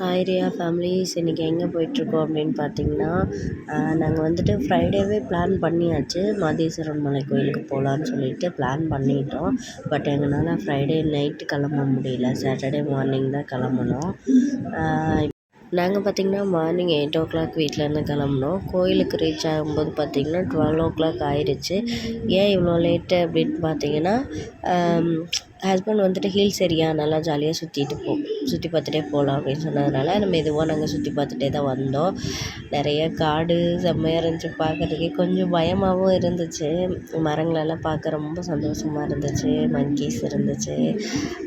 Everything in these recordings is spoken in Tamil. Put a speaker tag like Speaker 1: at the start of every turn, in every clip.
Speaker 1: ஹாய் ரியா ஃபேமிலிஸ் இன்றைக்கி எங்கே போயிட்டுருக்கோம் அப்படின்னு பார்த்தீங்கன்னா நாங்கள் வந்துட்டு ஃப்ரைடேவே பிளான் பண்ணியாச்சு. மாதேஸ்வரன் மலை கோயிலுக்கு போகலான்னு சொல்லிட்டு பிளான் பண்ணிட்டோம். பட் எங்களால் ஃப்ரைடே நைட்டு கிளம்ப முடியல. சாட்டர்டே மார்னிங் தான் கிளம்புனோம் நாங்கள் பார்த்திங்கன்னா மார்னிங் எயிட் ஓ கிளாக் வீட்டிலேருந்து கிளம்புனோம். கோயிலுக்கு ரீச் ஆகும்போது பார்த்திங்கன்னா டுவெல் ஓ கிளாக் ஆயிடுச்சு ஏன் இவ்வளோ லேட்டு அப்படின்னு பார்த்தீங்கன்னா ஹஸ்பண்ட் வந்துட்டு ஹில்ஸ் ஏரியா நல்லா ஜாலியாக சுற்றிட்டு போ சுற்றி பார்த்துட்டே போகலாம் அப்படின்னு சொன்னதுனால நம்ம மெதுவாக நாங்கள் சுற்றி பார்த்துட்டே தான் வந்தோம். நிறைய காடு செம்மையாக இருந்துச்சு பார்க்குறதுக்கே. கொஞ்சம் பயமாகவும் இருந்துச்சு. மரங்களெல்லாம் பார்க்க ரொம்ப சந்தோஷமாக இருந்துச்சு. மங்கீஸ் இருந்துச்சு.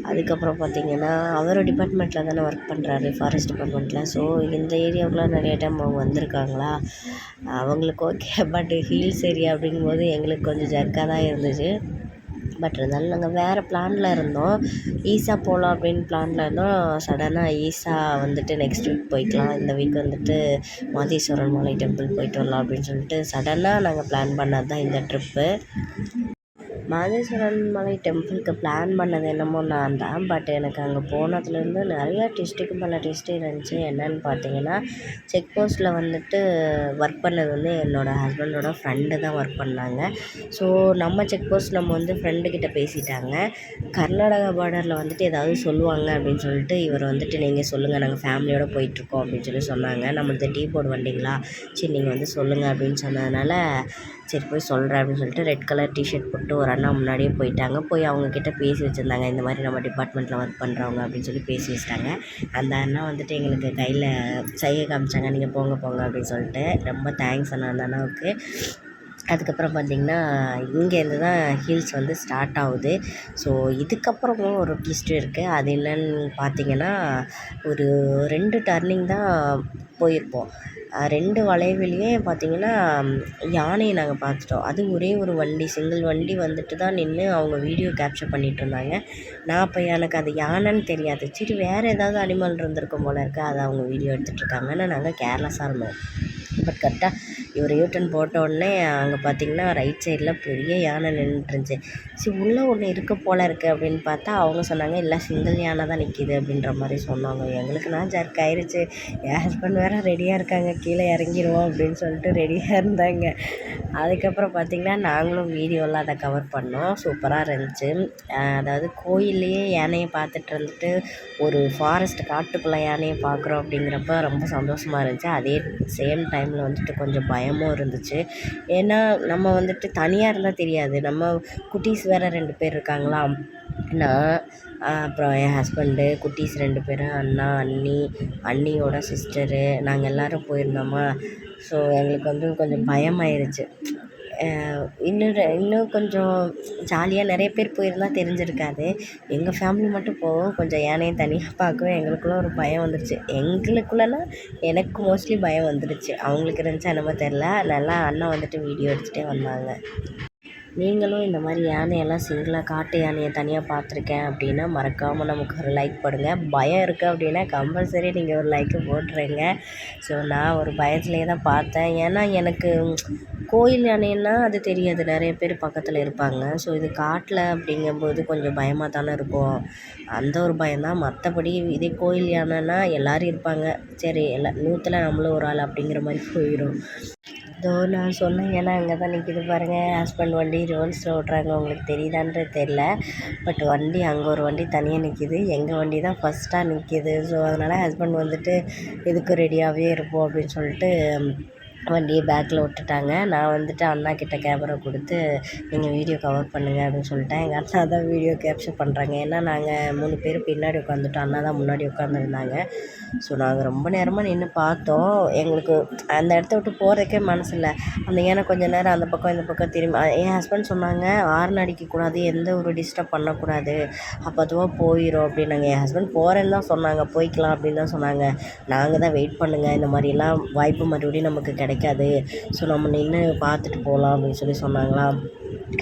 Speaker 1: அதுக்கப்புறம் பார்த்திங்கன்னா அவர் டிபார்ட்மெண்ட்டில் தானே ஒர்க் பண்ணுறாரு ஃபாரஸ்ட் டிபார்ட்மெண்ட்டில் ஸோ இந்த ஏரியாவுக்குலாம் நிறைய டைம் அவங்க வந்திருக்காங்களா? அவங்களுக்கு ஓகே பட் ஹில்ஸ் ஏரியா அப்படிங்கும்போது எங்களுக்கு கொஞ்சம் ஜர்க்காக தான் இருந்துச்சு. பட் இருந்தாலும் நாங்கள் வேறு பிளானில் இருந்தோம். ஈஸா போகலாம் அப்படின்னு பிளானில் இருந்தோம். சடனாக ஈஸா வந்துட்டு நெக்ஸ்ட் வீக் போய்க்கலாம். இந்த வீக் வந்துட்டு மாதேஸ்வரன் மலை டெம்பிள் போய்ட்டு வரலாம் அப்படின்னு சொல்லிட்டு சடனாக நாங்கள் பிளான் பண்ணது தான் இந்த ட்ரிப்பு மாதேஸ்வரன் மலை டெம்பிளுக்கு பிளான் பண்ணது என்னமோ நான் தான். பட் எனக்கு அங்கே போனதுலேருந்து நிறையா டிஸ்ட்ரிக்கு மேலே டிஸ்ட்ரிக் இருந்துச்சு. என்னன்னு பார்த்தீங்கன்னா செக் போஸ்ட்டில் வந்துட்டு ஒர்க் பண்ணது வந்து என்னோடய ஹஸ்பண்டோட ஃப்ரெண்டு தான் ஒர்க் பண்ணாங்க. ஸோ நம்ம செக் போஸ்ட் நம்ம வந்து ஃப்ரெண்டுக்கிட்ட பேசிட்டாங்க. கர்நாடகா பார்டரில் வந்துட்டு ஏதாவது சொல்லுவாங்க அப்படின்னு சொல்லிட்டு இவர் வந்துட்டு நீங்கள் சொல்லுங்கள் நாங்கள் ஃபேமிலியோடு போயிட்டுருக்கோம் அப்படின்னு சொல்லி சொன்னாங்க. நம்மளது டீ போர்டு வண்டிங்களா சரி நீங்கள் வந்து சொல்லுங்கள் அப்படின்னு சொன்னதுனால சரி போய் சொல்கிறேன் அப்படின்னு சொல்லிட்டு ரெட் கலர் டிஷர்ட் போட்டு ஒரு அண்ணா முன்னாடியே போயிட்டாங்க. போய் அவங்கக்கிட்ட பேசி வச்சுருந்தாங்க. இந்த மாதிரி நம்ம டிபார்ட்மெண்ட்டில் ஒர்க் பண்ணுறவங்க அப்படின்னு சொல்லி பேசி வச்சிட்டாங்க. அந்த அண்ணா வந்துட்டு எங்களுக்கு கையில் சைகை காமிச்சாங்க. நீங்கள் போங்க போங்க அப்படின்னு சொல்லிட்டு ரொம்ப தேங்க்ஸ் அண்ணா. அந்த அண்ணாவுக்கு அதுக்கப்புறம் பார்த்திங்கன்னா இங்கேருந்து தான் ஹில்ஸ் வந்து ஸ்டார்ட் ஆகுது. ஸோ இதுக்கப்புறமும் ஒரு ட்விஸ்ட்டு இருக்குது அது என்னன்னு பார்த்தீங்கன்னா ஒரு ரெண்டு டர்னிங் தான் போயிருப்போம். ரெண்டு வளைவுலேயே பார்த்திங்கன்னா யானையை நாங்கள் பார்த்துட்டோம். அது ஒரே ஒரு வண்டி சிங்கிள் வண்டி வந்துட்டு தான் நின்று அவங்க வீடியோ கேப்சர் பண்ணிகிட்டு இருந்தாங்க. நான் அப்போ எனக்கு அது யானைன்னு தெரியாது. சரி வேறு ஏதாவது அனிமல் இருந்திருக்கும் போல இருக்குது அதை அவங்க வீடியோ எடுத்துகிட்டு நாங்கள் கேர்லெஸ்ஸாக இருந்தோம். பட் கரெக்டாக இவர் யூட்டன் போட்ட உடனே அங்கே பார்த்தீங்கன்னா ரைட் சைடில் பெரிய யானை நின்றுருந்துச்சு சரி உள்ளே ஒன்று இருக்க போல் இருக்குது அப்படின்னு பார்த்தா அவங்க சொன்னாங்க இல்லை சிங்கிள் யானை தான் நிற்கிது அப்படின்ற மாதிரி சொன்னாங்க. எங்களுக்கு நான் ஜர்க் ஆயிடுச்சு என் ஹஸ்பண்ட் வேறு ரெடியாக இருக்காங்க கீழே இறங்கிடுவோம் அப்படின்னு சொல்லிட்டு ரெடியாக இருந்தாங்க. அதுக்கப்புறம் பார்த்திங்கன்னா நாங்களும் வீடியோலாம் அதை கவர் பண்ணோம். சூப்பராக இருந்துச்சு. அதாவது கோயில்லையே யானையை பார்த்துட்டு இருந்துட்டு ஒரு ஃபாரஸ்ட் காட்டுக்குள்ளே யானையை பார்க்குறோம் அப்படிங்கிறப்ப ரொம்ப சந்தோஷமாக இருந்துச்சு. அதே சேம் டைமில் வந்துட்டு கொஞ்சம் பயமும் இருந்துச்சு. ஏன்னா நம்ம வந்துட்டு தனியாக இருந்தால் தெரியாது. நம்ம குட்டீஸ் வேறு ரெண்டு பேர் இருக்காங்களா? நான் அப்புறம் என் ஹஸ்பண்டு குட்டீஸ் ரெண்டு பேர் அண்ணா அண்ணி அண்ணியோட சிஸ்டரு நாங்கள் எல்லோரும் போயிருந்தோமா? ஸோ எங்களுக்கு வந்து கொஞ்சம் பயமாயிருச்சு. இன்னும் இன்னும் கொஞ்சம் ஜாலியாக நிறைய பேர் போயிருந்தா தெரிஞ்சிருக்காது. எங்கள் ஃபேமிலி மட்டும் போவோம். கொஞ்சம் யானையை தனியாக பார்க்கவும் எங்களுக்குள்ளே ஒரு பயம் வந்துருச்சு. எங்களுக்குள்ளனா எனக்கு மோஸ்ட்லி பயம் வந்துடுச்சு அவங்களுக்கு இருந்துச்சா என்னமோ தெரில நல்லா அண்ணன் வந்துட்டு வீடியோ எடுத்துகிட்டே வந்தாங்க. நீங்களும் இந்த மாதிரி யானையெல்லாம் சிங்கிளாக காட்டு யானையை தனியாக பார்த்துருக்கேன் அப்படின்னா மறக்காமல் நமக்கு ஒரு லைக் போடுங்க. பயம் இருக்குது அப்படின்னா கம்பல்சரி நீங்கள் ஒரு லைக்கு போட்டுருங்க. ஸோ நான் ஒரு பயத்துலேயே தான் பார்த்தேன். ஏன்னா எனக்கு கோயில் யானைன்னா அது தெரியாது. நிறைய பேர் பக்கத்தில் இருப்பாங்க. ஸோ இது காட்டில் அப்படிங்கும்போது கொஞ்சம் பயமாக தானே இருக்கும். அந்த ஒரு பயம்தான் மற்றபடி இதே கோயில் யானைன்னா எல்லோரும் இருப்பாங்க. சரி எல்லா நூற்றில் நம்மளும் ஒரு ஆள் அப்படிங்கிற மாதிரி போயிடும் இதோ நான் சொன்ன ஏன்னா அங்கே தான் நிற்கிது பாருங்கள் ஹஸ்பண்ட் வண்டி ரிவர்ஸில் ஓட்டுறாங்க. உங்களுக்கு தெரியுதான்றது தெரில பட் வண்டி அங்கே ஒரு வண்டி தனியாக நிற்கிது எங்கள் வண்டி தான் ஃபஸ்ட்டாக நிற்கிது ஸோ அதனால் ஹஸ்பண்ட் வந்துட்டு இதுக்கு ரெடியாகவே இருப்போம் அப்படின்னு சொல்லிட்டு வண்டியை பேக்கில் விட்டுட்டாங்க. நான் வந்துட்டு அண்ணா கிட்ட கேமரா கொடுத்து நீங்கள் வீடியோ கவர் பண்ணுங்கள் அப்படின்னு சொல்லிட்டேன். எங்கள் அண்ணா தான் வீடியோ கேப்ச்சர் பண்ணுறாங்க ஏன்னா நாங்கள் மூணு பேர் பின்னாடி உட்காந்துட்டோம் அண்ணா தான் முன்னாடி உட்காந்துருந்தாங்க ஸோ நாங்கள் ரொம்ப நேரமாக நின்று பார்த்தோம். எங்களுக்கு அந்த இடத்த விட்டு போகிறதுக்கே மனசு இல்லை. அந்த ஏன்னா கொஞ்சம் நேரம் அந்த பக்கம் இந்த பக்கம் திரும்பி என் ஹஸ்பண்ட் சொன்னாங்க ஹார்ன் அடிக்கக்கூடாது. எந்த ஒரு டிஸ்டர்ப் பண்ணக்கூடாது. அப்போ அதுவாக போயிடும் அப்படின்னாங்க என் ஹஸ்பண்ட் போகிறேன்னு தான் சொன்னாங்க. போய்க்கலாம் அப்படின்னு தான் சொன்னாங்க. நாங்கள் தான் வெயிட் பண்ணுங்கள் இந்த மாதிரிலாம் வாய்ப்பு மறுபடியும் நமக்கு கிடைக்கும். கிடைக்காது. ஸோ நம்ம நின்று பார்த்துட்டு போகலாம் அப்படின்னு சொல்லி சொன்னாங்களா?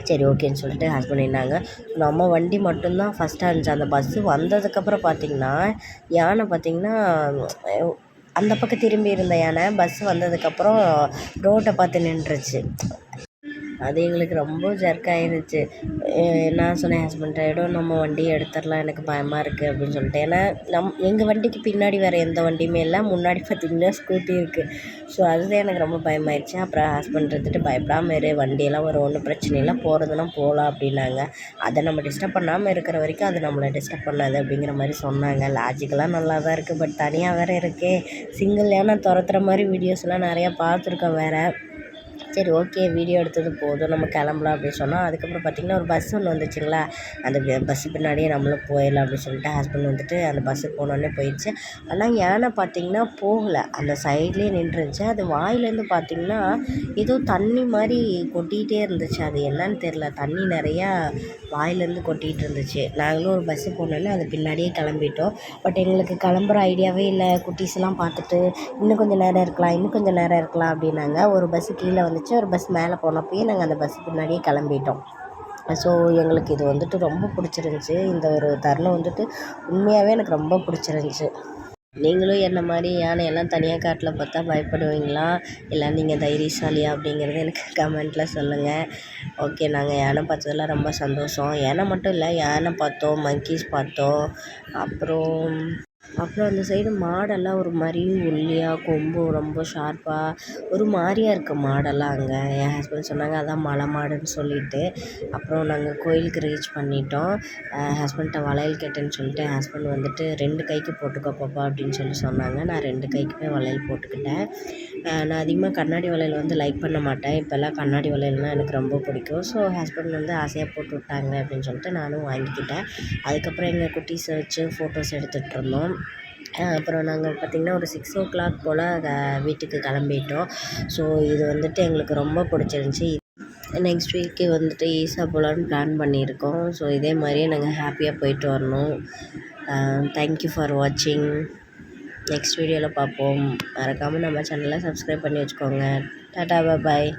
Speaker 1: சரி ஓகேன்னு சொல்லிட்டு ஹஸ்பண்ட் நின்னாங்க. நம்ம வண்டி மட்டும்தான் ஃபஸ்ட்டாக இருந்துச்சு. அந்த பஸ்ஸு வந்ததுக்கப்புறம் பார்த்திங்கன்னா யானை பார்த்திங்கன்னா அந்த பக்கம் திரும்பி இருந்த யானை பஸ் வந்ததுக்கப்புறம் ரோட்டை பார்த்து நின்றுச்சு. அது எங்களுக்கு ரொம்ப ஜர்க் ஆகிருச்சு நான் சொன்னேன் ஹஸ்பண்ட்டை நம்ம வண்டியை எடுத்துடலாம். எனக்கு பயமாக இருக்குது அப்படின்னு சொல்லிட்டு. ஏன்னா நம் எங்கள் வண்டிக்கு பின்னாடி வேறு எந்த வண்டியுமே இல்லை. முன்னாடி பார்த்திங்கன்னா ஸ்கூட்டி இருக்குது ஸோ அதுதான் எனக்கு ரொம்ப பயமாயிருச்சு. அப்புறம் ஹஸ்பண்ட் இருந்துட்டு பயப்படாமல் இரு வண்டியெல்லாம் வரும். ஒன்றும் பிரச்சனை இல்லை. போகிறதுனா போகலாம் அப்படின்னாங்க. அதை நம்ம டிஸ்டர்ப் பண்ணாமல் இருக்கிற வரைக்கும் அது நம்மளை டிஸ்டர்ப் பண்ணாது அப்படிங்கிற மாதிரி சொன்னாங்க. லாஜிக்கெல்லாம் நல்லா தான் இருக்குது பட் தனியாக வேறு இருக்கே. சிங்கிள் ஏன்னா துரத்துற மாதிரி வீடியோஸ்லாம் நிறையா பார்த்துருக்கேன் வேறு. சரி ஓகே வீடியோ எடுத்தது போதும் நம்ம கிளம்பலாம் அப்படின்னு சொன்னால் அதுக்கப்புறம் பார்த்திங்கன்னா ஒரு பஸ் ஒன்று வந்துச்சுங்களா? அந்த பஸ்ஸு பின்னாடியே நம்மளும் போயிடலாம் அப்படின்னு சொல்லிட்டு ஹஸ்பண்ட் வந்துட்டு அந்த பஸ்ஸு போனோடனே போயிடுச்சு. ஆனால் யானை பார்த்திங்கன்னா போகலை. அந்த சைட்லேயே நின்றுருந்துச்சு. அது வாயிலேருந்து பார்த்திங்கன்னா ஏதோ தண்ணி மாதிரி கொட்டிகிட்டே இருந்துச்சு. அது என்னன்னு தெரில தண்ணி நிறையா வாயிலேருந்து கொட்டிகிட்டு இருந்துச்சு. நாங்களும் ஒரு பஸ்ஸு போனோன்னே அது பின்னாடியே கிளம்பிட்டோம். பட் எங்களுக்கு கிளம்புற ஐடியாவே இல்லை. குட்டீஸ்லாம் பார்த்துட்டு இன்னும் கொஞ்சம் நேரம் இருக்கலாம் இன்னும் கொஞ்சம் நேரம் இருக்கலாம் அப்படின்னாங்க. ஒரு பஸ்ஸு கீழே வந்து வந்துச்சு ஒரு பஸ் மேலே போனப்பயே நாங்கள் அந்த பஸ் பின்னாடியே கிளம்பிட்டோம். ஸோ எங்களுக்கு இது வந்துட்டு ரொம்ப பிடிச்சிருந்துச்சி. இந்த ஒரு தருணம் வந்துட்டு உண்மையாகவே எனக்கு ரொம்ப பிடிச்சிருந்துச்சி. நீங்களும் என்ன மாதிரி யானையெல்லாம் தனியாக காட்டில் பார்த்தா பயப்படுவீங்களா? இல்லை நீங்கள் தைரியசாலியா அப்படிங்கிறது எனக்கு கமெண்ட்டில் சொல்லுங்கள் ஓகே நாங்கள் யானை பார்த்ததெல்லாம் ரொம்ப சந்தோஷம். யானை மட்டும் இல்லை யானை பார்த்தோம் மங்கீஸ் பார்த்தோம். அப்புறம் அப்புறம் அந்த சைடு மாடெல்லாம் ஒரு மாதிரி ஒல்லியாக கொம்பு ரொம்ப ஷார்ப்பாக ஒரு மாதிரியா இருக்குது மாடெல்லாம் அங்கே. என் ஹஸ்பண்ட் சொன்னாங்க அதான் மலை மாடுன்னு சொல்லிட்டு. அப்புறம் நாங்கள் கோயிலுக்கு ரீச் பண்ணிட்டோம். ஹஸ்பண்ட்டை வளையல் கேட்டேன்னு சொல்லிட்டு என் ஹஸ்பண்ட் வந்துட்டு ரெண்டு கைக்கு போட்டுக்கோ பாப்பா அப்படின்னு சொல்லி சொன்னாங்க. நான் ரெண்டு கைக்குமே வளையல் போட்டுக்கிட்டேன். நான் அதிகமாக கண்ணாடி வளையல் வந்து லைக் பண்ண மாட்டேன். இப்போல்லாம் கண்ணாடி வளையல்னால் எனக்கு ரொம்ப பிடிக்கும். ஸோ ஹஸ்பண்ட் வந்து ஆசையாக போட்டு விட்டாங்க அப்படின்னு சொல்லிட்டு நானும் வாங்கிக்கிட்டேன். அதுக்கப்புறம் எங்கள் குட்டீஸை வச்சு ஃபோட்டோஸ் எடுத்துகிட்டு இருந்தோம். அப்புறம் நாங்கள் பார்த்திங்கன்னா ஒரு சிக்ஸ் ஓ கிளாக் போல் வீட்டுக்கு கிளம்பிட்டோம். ஸோ இது வந்துட்டு எங்களுக்கு ரொம்ப பிடிச்சிருந்துச்சி. நெக்ஸ்ட் வீக்கு வந்துட்டு ஈஸா போகலான்னு பிளான் பண்ணியிருக்கோம். ஸோ இதே மாதிரியே நாங்கள் ஹாப்பியாக போயிட்டு வரணும். தேங்க்யூ ஃபார் வாட்சிங் நெக்ஸ்ட் வீடியோவில் பார்ப்போம். மறக்காமல் நம்ம சேனலை சப்ஸ்கிரைப் பண்ணி வச்சுக்கோங்க. டாட்டா பாய்